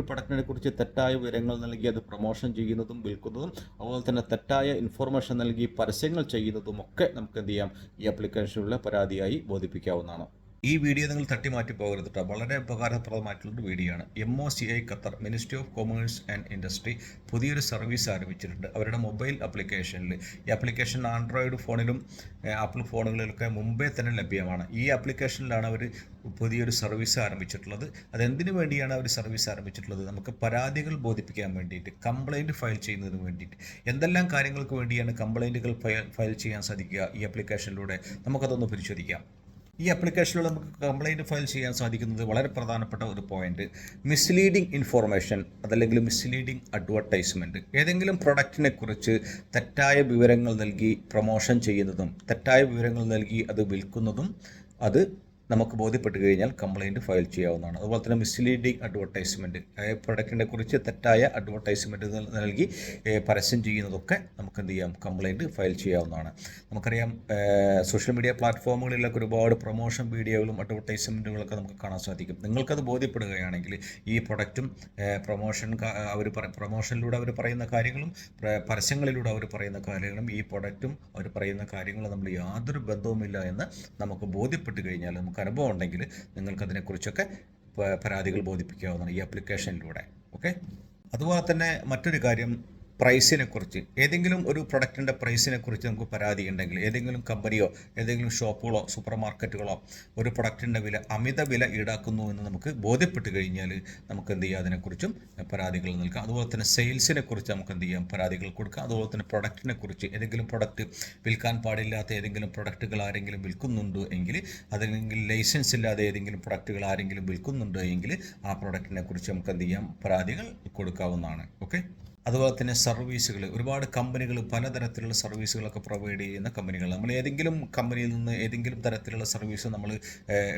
ഒരു പ്രൊഡക്റ്റിനെ കുറിച്ച് തെറ്റായ വിവരങ്ങൾ നൽകി അത് പ്രൊമോഷൻ ചെയ്യുന്നതും വിൽക്കുന്നതും അതുപോലെ തന്നെ തെറ്റായ ഇൻഫർമേഷൻ നൽകി പരസ്യങ്ങൾ ചെയ്യുന്നതും ഒക്കെ നമുക്ക് എന്ത് ചെയ്യാം? ഈ ആപ്ലിക്കേഷനുള്ള പരാതിയായി ബോധിപ്പിക്കാവുന്നതാണ്. ഈ വീഡിയോ നിങ്ങൾ തട്ടി മാറ്റി പോകരുത് കേട്ടോ വളരെ ഉപകാരപ്രദമായിട്ടുള്ളൊരു വീഡിയോ ആണ്. M O C I Qatar ministry of commerce and industry പുതിയൊരു സർവീസ് ആരംഭിച്ചിട്ടുണ്ട്. അവരുടെ മൊബൈൽ ആപ്ലിക്കേഷനിൽ ഈ ആപ്ലിക്കേഷൻ ആൻഡ്രോയിഡ് ഫോണിലും ആപ്പിൾ ഫോണുകളിലൊക്കെ മുമ്പേ തന്നെ ലഭ്യമാണ്. ഈ ആപ്ലിക്കേഷനിലാണ് അവർ പുതിയൊരു സർവീസ് ആരംഭിച്ചിട്ടുള്ളത്. അതെന്തിനു വേണ്ടിയാണ് അവർ സർവീസ് ആരംഭിച്ചിട്ടുള്ളത്? നമുക്ക് പരാതികൾ ബോധിപ്പിക്കാൻ വേണ്ടിയിട്ട് കംപ്ലൈന്റ് ഫയൽ ചെയ്യുന്നതിന് വേണ്ടിയിട്ട്. എന്തെല്ലാം കാര്യങ്ങൾക്ക് വേണ്ടിയാണ് കംപ്ലൈന്റുകൾ ഫയൽ ഫയൽ ചെയ്യാൻ സാധിക്കുക ഈ ആപ്ലിക്കേഷനിലൂടെ നമുക്കതൊന്ന് പരിശോധിക്കാം. ഈ ആപ്ലിക്കേഷനിലൂടെ നമുക്ക് കംപ്ലൈന്റ് ഫയൽ ചെയ്യാൻ സാധിക്കുന്നത് വളരെ പ്രധാനപ്പെട്ട ഒരു പോയിന്റ് മിസ്ലീഡിംഗ് ഇൻഫോർമേഷൻ അതല്ലെങ്കിൽ മിസ്ലീഡിംഗ് അഡ്വർടൈസ്മെന്റ് ഏതെങ്കിലും പ്രൊഡക്റ്റിനെ കുറിച്ച് തെറ്റായ വിവരങ്ങൾ നൽകി പ്രൊമോഷൻ ചെയ്യുന്നതും തെറ്റായ വിവരങ്ങൾ നൽകി അത് വിൽക്കുന്നതും അത് നമുക്ക് ബോധ്യപ്പെട്ട് കഴിഞ്ഞാൽ കംപ്ലൈന്റ് ഫയൽ ചെയ്യാവുന്നതാണ്. അതുപോലെ തന്നെ മിസ്ലീഡിംഗ് അഡ്വർടൈസ്മെന്റ് പ്രൊഡക്റ്റിനെ കുറിച്ച് തെറ്റായ അഡ്വർടൈസ്മെന്റ് നൽകി പരസ്യം ചെയ്യുന്നതൊക്കെ നമുക്ക് എന്ത് ചെയ്യാം? കംപ്ലൈന്റ് ഫയൽ ചെയ്യാവുന്നതാണ്. നമുക്കറിയാം സോഷ്യൽ മീഡിയ പ്ലാറ്റ്ഫോമുകളിലൊക്കെ ഒരുപാട് പ്രൊമോഷൻ വീഡിയോകളും അഡ്വർടൈസ്മെന്റുകളൊക്കെ നമുക്ക് കാണാൻ സാധിക്കും. നിങ്ങൾക്കത് ബോധ്യപ്പെടുകയാണെങ്കിൽ ഈ പ്രൊഡക്റ്റും പ്രൊമോഷൻ അവർ പ്രൊമോഷനിലൂടെ അവർ പറയുന്ന കാര്യങ്ങളും പരസ്യങ്ങളിലൂടെ അവർ പറയുന്ന കാര്യങ്ങളും ഈ പ്രൊഡക്റ്റും അവർ പറയുന്ന കാര്യങ്ങളും നമ്മൾ യാതൊരു ബന്ധവുമില്ല എന്ന് നമുക്ക് ബോധ്യപ്പെട്ട് കഴിഞ്ഞാൽ നമുക്ക് അനുഭവം ഉണ്ടെങ്കിൽ നിങ്ങൾക്ക് അതിനെക്കുറിച്ചൊക്കെ പരാതികൾ ബോധിപ്പിക്കാവുന്നതാണ് ഈ ആപ്ലിക്കേഷനിലൂടെ ഓക്കെ അതുപോലെ തന്നെ മറ്റൊരു കാര്യം പ്രൈസിനെ കുറിച്ച് ഏതെങ്കിലും ഒരു പ്രൊഡക്റ്റിന്റെ പ്രൈസിനെ കുറിച്ച് നമുക്ക് പരാതി ഉണ്ടെങ്കിൽ ഏതെങ്കിലും കമ്പനിയോ ഏതെങ്കിലും ഷോപ്പുകളോ സൂപ്പർ മാർക്കറ്റുകളോ ഒരു പ്രൊഡക്റ്റിന്റെ വില അമിത വില ഈടാക്കുന്നു എന്ന് നമുക്ക് ബോധ്യപ്പെട്ട് കഴിഞ്ഞാൽ നമുക്ക് എന്ത് ചെയ്യാം? അതിനെക്കുറിച്ചും പരാതികൾ നൽകാം. അതുപോലെ തന്നെ സെയിൽസിനെ കുറിച്ച് നമുക്ക് എന്ത് ചെയ്യാം? പരാതികൾ കൊടുക്കാം. അതുപോലെ തന്നെ പ്രൊഡക്റ്റിനെ കുറിച്ച് ഏതെങ്കിലും പ്രൊഡക്റ്റ് വിൽക്കാൻ പാടില്ലാത്ത ഏതെങ്കിലും പ്രൊഡക്റ്റുകൾ ആരെങ്കിലും വിൽക്കുന്നുണ്ട് എങ്കിൽ അതല്ലെങ്കിൽ ലൈസൻസ് ഇല്ലാതെ ഏതെങ്കിലും പ്രൊഡക്റ്റുകൾ ആരെങ്കിലും വിൽക്കുന്നുണ്ട് എങ്കിൽ ആ പ്രൊഡക്റ്റിനെ കുറിച്ച് നമുക്ക് എന്ത് ചെയ്യാം? പരാതികൾ കൊടുക്കാവുന്നതാണ്. ഓക്കെ അതുപോലെ തന്നെ സർവീസുകൾ ഒരുപാട് കമ്പനികൾ പലതരത്തിലുള്ള സർവീസുകളൊക്കെ പ്രൊവൈഡ് ചെയ്യുന്ന കമ്പനികൾ നമ്മൾ ഏതെങ്കിലും കമ്പനിയിൽ നിന്ന് ഏതെങ്കിലും തരത്തിലുള്ള സർവീസ് നമ്മൾ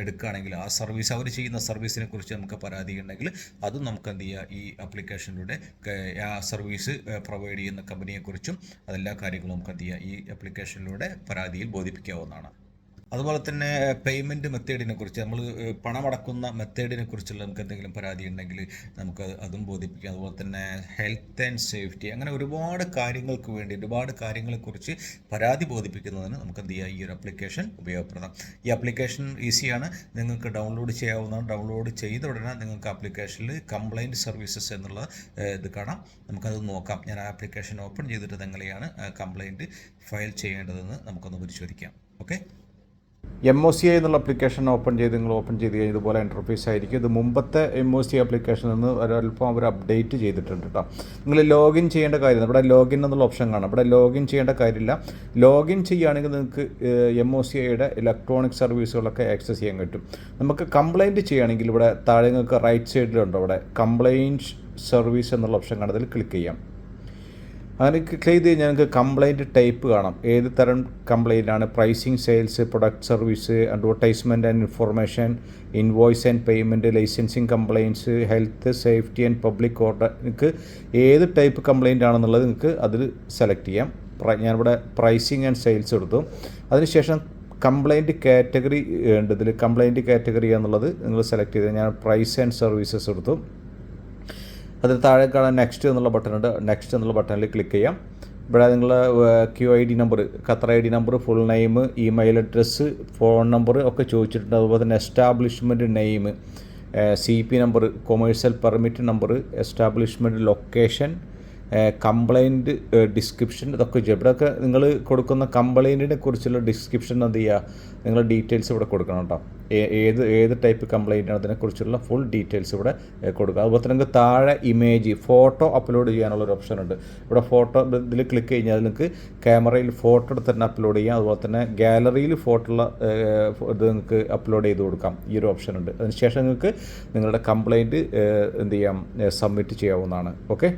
എടുക്കുകയാണെങ്കിൽ ആ സർവീസ് അവർ ചെയ്യുന്ന സർവീസിനെ കുറിച്ച് നമുക്ക് പരാതി ഉണ്ടെങ്കിൽ അതും നമുക്ക് എന്ത് ചെയ്യുക ഈ ആപ്ലിക്കേഷനിലൂടെ ആ സർവീസ് പ്രൊവൈഡ് ചെയ്യുന്ന കമ്പനിയെക്കുറിച്ചും അതെല്ലാ കാര്യങ്ങളും നമുക്ക് എന്ത് ചെയ്യുക ഈ ആപ്ലിക്കേഷനിലൂടെ പരാതിയിൽ ബോധിപ്പിക്കാവുന്നതാണ്. അതുപോലെ തന്നെ പേയ്മെന്റ് മെത്തേഡിനെ കുറിച്ച് നമ്മൾ പണമടക്കുന്ന മെത്തേഡിനെ കുറിച്ചുള്ള നമുക്ക് എന്തെങ്കിലും പരാതി ഉണ്ടെങ്കിൽ നമുക്ക് അത് ബോധിപ്പിക്കാം. അതുപോലെ തന്നെ ഹെൽത്ത് ആൻഡ് സേഫ്റ്റി അങ്ങനെ ഒരുപാട് കാര്യങ്ങൾക്ക് വേണ്ടി ഒരുപാട് കാര്യങ്ങളെക്കുറിച്ച് പരാതി ബോധിപ്പിക്കുന്നതിന് നമുക്ക് എന്ത് ചെയ്യാം? ഈ ഒരു അപ്ലിക്കേഷൻ ഉപയോഗപ്രദം ഈ അപ്ലിക്കേഷൻ ഈസിയാണ് നിങ്ങൾക്ക് ഡൗൺലോഡ് ചെയ്യാവുന്നതാണ്. ഡൗൺലോഡ് ചെയ്ത ഉടനെ നിങ്ങൾക്ക് ആപ്ലിക്കേഷനിൽ കംപ്ലൈന്റ് സർവീസസ് എന്നുള്ള ഇത് കാണാം. നമുക്കത് നോക്കാം. ഞാൻ ആ ആപ്ലിക്കേഷൻ ഓപ്പൺ ചെയ്തിട്ട് എങ്ങനെയാണ് കംപ്ലൈന്റ് ഫയൽ ചെയ്യേണ്ടതെന്ന് നമുക്കൊന്ന് പരിശോധിക്കാം. Okay M O C I എന്നുള്ള അപ്ലിക്കേഷൻ ഓപ്പൺ ചെയ്ത് നിങ്ങൾ ഓപ്പൺ ചെയ്ത് കഴിഞ്ഞാൽ ഇതുപോലെ ഇന്റർഫേസ് ആയിരിക്കും. ഇത് മുമ്പത്തെ എം ഒ സി ആപ്ലിക്കേഷനിൽ നിന്ന് ഒരല്പം അവർ അപ്ഡേറ്റ് ചെയ്തിട്ടുണ്ട് കേട്ടോ നിങ്ങൾ ലോഗിൻ ചെയ്യേണ്ട കാര്യം ഇവിടെ ലോഗിൻ എന്നുള്ള ഓപ്ഷൻ കാണാം. ഇവിടെ ലോഗിൻ ചെയ്യേണ്ട കാര്യമില്ല. ലോഗിൻ ചെയ്യുകയാണെങ്കിൽ നിങ്ങൾക്ക് എം ഒ സി ഐയുടെ ഇലക്ട്രോണിക് സർവീസുകളൊക്കെ ആക്സസ് ചെയ്യാൻ പറ്റും. നമുക്ക് കംപ്ലയിന്റ് ചെയ്യുകയാണെങ്കിൽ ഇവിടെ താഴെ നിങ്ങൾക്ക് റൈറ്റ് സൈഡിലുണ്ടോ ഇവിടെ കംപ്ലയിന്റ് സർവീസ് എന്നുള്ള ഓപ്ഷൻ കാണാം. അതിൽ ക്ലിക്ക് ചെയ്യാം. അങ്ങനെ ക്ലിക്ക് ചെയ്ത് കഴിഞ്ഞാൽ നിങ്ങൾക്ക് കംപ്ലൈന്റ് ടൈപ്പ് കാണാം. ഏത് തരം കംപ്ലൈന്റ് ആണ്? Pricing sales product service advertisement and information invoice and payment licensing compliance health safety and public order നിങ്ങൾക്ക് ഏത് ടൈപ്പ് കംപ്ലൈന്റ് ആണെന്നുള്ളത് നിങ്ങൾക്ക് അതിൽ സെലക്ട് ചെയ്യാം. ഞാനിവിടെ പ്രൈസിങ് ആൻഡ് സെയിൽസ് എടുത്തു. അതിനുശേഷം കംപ്ലൈന്റ് കാറ്റഗറി ഉണ്ട്. ഇതിൽ കംപ്ലൈന്റ് കാറ്റഗറി എന്നുള്ളത് നിങ്ങൾ സെലക്ട് ചെയ്ത് ഞാൻ പ്രൈസ് ആൻഡ് സർവീസസ് എടുത്തു. അതിന് താഴെ കാണാൻ നെക്സ്റ്റ് എന്നുള്ള ബട്ടൺ ഉണ്ട്. നെക്സ്റ്റ് എന്നുള്ള ബട്ടണിൽ ക്ലിക്ക് ചെയ്യാം. ഇവിടെ നിങ്ങൾ Q I D number Qatar I D number full name email address phone number ഒക്കെ ചോദിച്ചിട്ടുണ്ട്. അതുപോലെ തന്നെ establishment name C P number commercial permit number establishment location complaint description ഇതൊക്കെ ഇവിടെയൊക്കെ നിങ്ങൾ കൊടുക്കുന്ന കംപ്ലൈന്റിനെ കുറിച്ചുള്ള ഡിസ്ക്രിപ്ഷൻ എന്ത് ചെയ്യുക? നിങ്ങൾ ഡീറ്റെയിൽസ് ഇവിടെ കൊടുക്കണം കേട്ടോ. ഏത് ഏത് ടൈപ്പ് കംപ്ലൈന്റ് ആണ് അതിനെക്കുറിച്ചുള്ള ഫുൾ ഡീറ്റെയിൽസ് ഇവിടെ കൊടുക്കുക. അതുപോലെ തന്നെ നിങ്ങൾക്ക് താഴെ ഇമേജ് ഫോട്ടോ അപ്ലോഡ് ചെയ്യാനുള്ള ഒരു ഓപ്ഷൻ ഉണ്ട്. ഇവിടെ ഫോട്ടോ ഇതിൽ ക്ലിക്ക് കഴിഞ്ഞാൽ നിങ്ങൾക്ക് ക്യാമറയിൽ ഫോട്ടോ എടുത്ത് തന്നെ അപ്ലോഡ് ചെയ്യാം. അതുപോലെ തന്നെ ഗാലറിയിൽ ഫോട്ടോ ഉള്ള ഇത് നിങ്ങൾക്ക് അപ്ലോഡ് ചെയ്ത് കൊടുക്കാം. ഈ ഒരു ഓപ്ഷൻ ഉണ്ട്. അതിനുശേഷം നിങ്ങൾക്ക് നിങ്ങളുടെ കംപ്ലൈന്റ് എന്ത് ചെയ്യാം? സബ്മിറ്റ് ചെയ്യാവുന്നതാണ്. ഓക്കെ